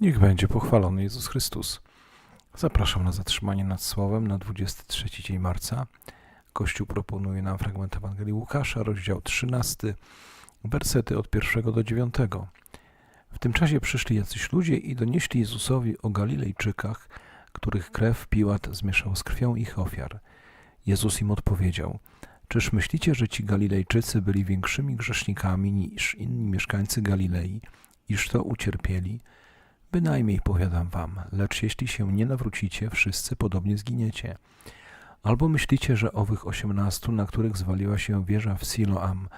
Niech będzie pochwalony Jezus Chrystus. Zapraszam na zatrzymanie nad Słowem na 23 dzień marca. Kościół proponuje nam fragment Ewangelii Łukasza, rozdział 13, wersety od 1 do 9. W tym czasie przyszli jacyś ludzie i donieśli Jezusowi o Galilejczykach, których krew Piłat zmieszał z krwią ich ofiar. Jezus im odpowiedział: Czyż myślicie, że ci Galilejczycy byli większymi grzesznikami niż inni mieszkańcy Galilei, iż to ucierpieli? Bynajmniej powiadam wam, lecz jeśli się nie nawrócicie, wszyscy podobnie zginiecie. Albo myślicie, że owych osiemnastu, na których zwaliła się wieża w Siloam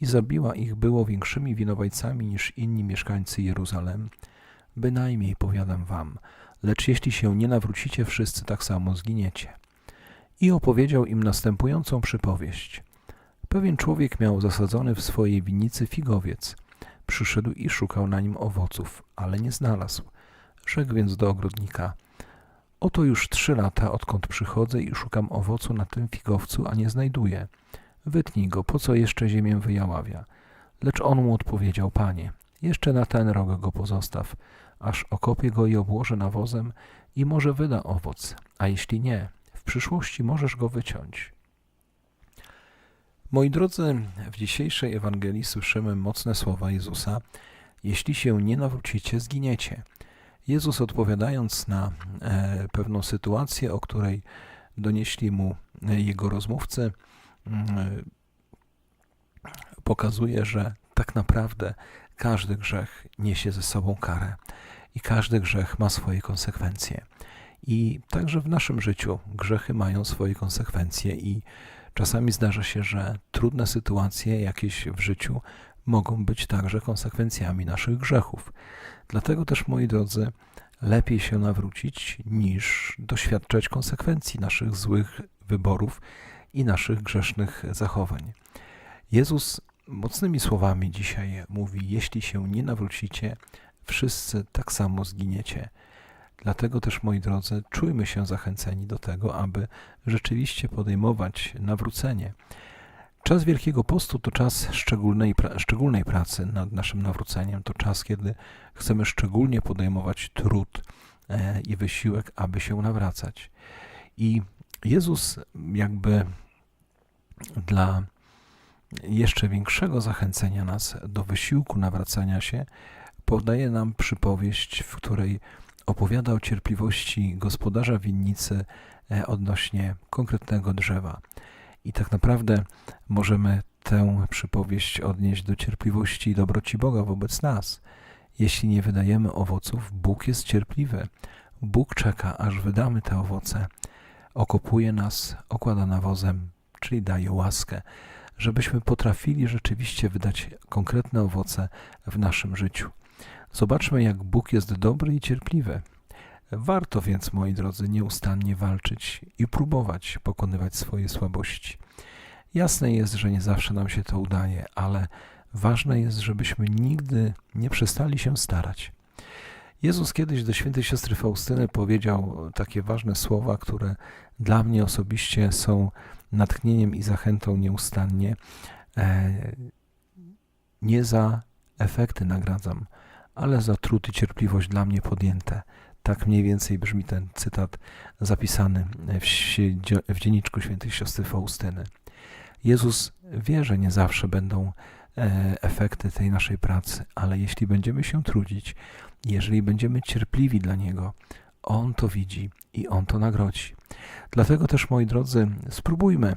i zabiła ich, było większymi winowajcami niż inni mieszkańcy Jeruzalem? Bynajmniej powiadam wam, lecz jeśli się nie nawrócicie, wszyscy tak samo zginiecie. I opowiedział im następującą przypowieść. Pewien człowiek miał zasadzony w swojej winnicy figowiec. Przyszedł i szukał na nim owoców, ale nie znalazł. Rzekł więc do ogrodnika: Oto już trzy lata, odkąd przychodzę i szukam owocu na tym figowcu, a nie znajduję. Wytnij go, po co jeszcze ziemię wyjaławia? Lecz on mu odpowiedział: Panie, jeszcze na ten rok go pozostaw, aż okopię go i obłożę nawozem i może wyda owoc, a jeśli nie, w przyszłości możesz go wyciąć. Moi drodzy, w dzisiejszej Ewangelii słyszymy mocne słowa Jezusa: Jeśli się nie nawrócicie, zginiecie. Jezus odpowiadając na e, pewną sytuację, o której donieśli mu e, jego rozmówcy, mm, pokazuje, że tak naprawdę każdy grzech niesie ze sobą karę i każdy grzech ma swoje konsekwencje. I także w naszym życiu grzechy mają swoje konsekwencje i czasami zdarza się, że trudne sytuacje jakieś w życiu mogą być także konsekwencjami naszych grzechów. Dlatego też, moi drodzy, lepiej się nawrócić niż doświadczać konsekwencji naszych złych wyborów i naszych grzesznych zachowań. Jezus mocnymi słowami dzisiaj mówi: Jeśli się nie nawrócicie, wszyscy tak samo zginiecie. Dlatego też, moi drodzy, czujmy się zachęceni do tego, aby rzeczywiście podejmować nawrócenie. Czas Wielkiego Postu to czas szczególnej, szczególnej pracy nad naszym nawróceniem. To czas, kiedy chcemy szczególnie podejmować trud e, i wysiłek, aby się nawracać. I Jezus, jakby dla jeszcze większego zachęcenia nas do wysiłku nawracania się, podaje nam przypowieść, w której opowiada o cierpliwości gospodarza winnicy e, odnośnie konkretnego drzewa. I tak naprawdę możemy tę przypowieść odnieść do cierpliwości i dobroci Boga wobec nas. Jeśli nie wydajemy owoców, Bóg jest cierpliwy. Bóg czeka, aż wydamy te owoce. Okopuje nas, okłada nawozem, czyli daje łaskę, żebyśmy potrafili rzeczywiście wydać konkretne owoce w naszym życiu. Zobaczmy, jak Bóg jest dobry i cierpliwy. Warto więc, moi drodzy, nieustannie walczyć i próbować pokonywać swoje słabości. Jasne jest, że nie zawsze nam się to udaje, ale ważne jest, żebyśmy nigdy nie przestali się starać. Jezus kiedyś do świętej siostry Faustyny powiedział takie ważne słowa, które dla mnie osobiście są natchnieniem i zachętą nieustannie. E, nie za efekty nagradzam, ale za trud i cierpliwość dla mnie podjęte. Tak mniej więcej brzmi ten cytat zapisany w, w dzienniczku świętej siostry Faustyny. Jezus wie, że nie zawsze będą e, efekty tej naszej pracy, ale jeśli będziemy się trudzić, jeżeli będziemy cierpliwi dla Niego, On to widzi i On to nagrodzi. Dlatego też, moi drodzy, spróbujmy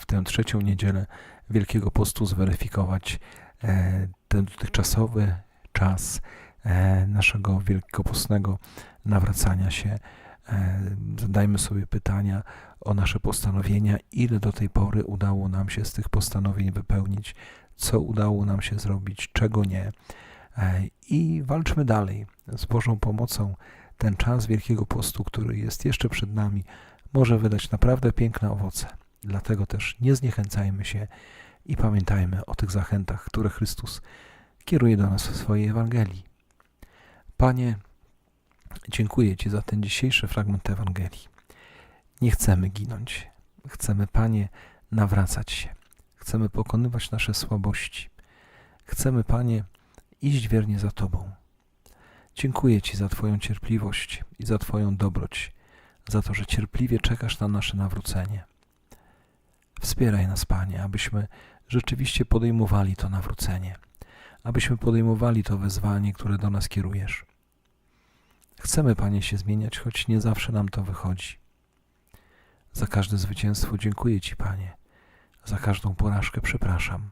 w tę trzecią niedzielę Wielkiego Postu zweryfikować e, ten dotychczasowy czas e, naszego wielkopostnego nawracania się. E, zadajmy sobie pytania o nasze postanowienia, ile do tej pory udało nam się z tych postanowień wypełnić, co udało nam się zrobić, czego nie. E, I walczmy dalej. Z Bożą pomocą ten czas Wielkiego Postu, który jest jeszcze przed nami, może wydać naprawdę piękne owoce. Dlatego też nie zniechęcajmy się i pamiętajmy o tych zachętach, które Chrystus kieruje do nas swojej Ewangelii. Panie, dziękuję Ci za ten dzisiejszy fragment Ewangelii. Nie chcemy ginąć. Chcemy, Panie, nawracać się. Chcemy pokonywać nasze słabości. Chcemy, Panie, iść wiernie za Tobą. Dziękuję Ci za Twoją cierpliwość i za Twoją dobroć, za to, że cierpliwie czekasz na nasze nawrócenie. Wspieraj nas, Panie, abyśmy rzeczywiście podejmowali to nawrócenie, abyśmy podejmowali to wezwanie, które do nas kierujesz. Chcemy, Panie, się zmieniać, choć nie zawsze nam to wychodzi. Za każde zwycięstwo dziękuję Ci, Panie. Za każdą porażkę przepraszam.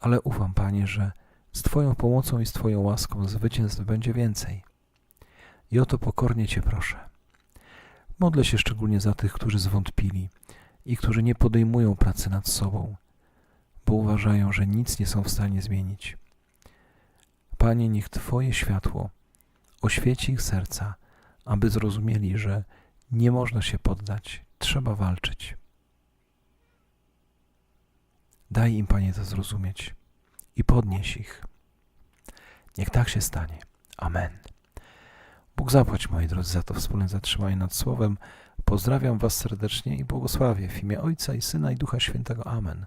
Ale ufam, Panie, że z Twoją pomocą i z Twoją łaską zwycięstw będzie więcej. I o to pokornie Cię proszę. Modlę się szczególnie za tych, którzy zwątpili i którzy nie podejmują pracy nad sobą, bo uważają, że nic nie są w stanie zmienić. Panie, niech Twoje światło oświeci ich serca, aby zrozumieli, że nie można się poddać, trzeba walczyć. Daj im, Panie, to zrozumieć i podnieś ich. Niech tak się stanie. Amen. Bóg zapłać, moi drodzy, za to wspólne zatrzymanie nad Słowem. Pozdrawiam Was serdecznie i błogosławię w imię Ojca i Syna i Ducha Świętego. Amen.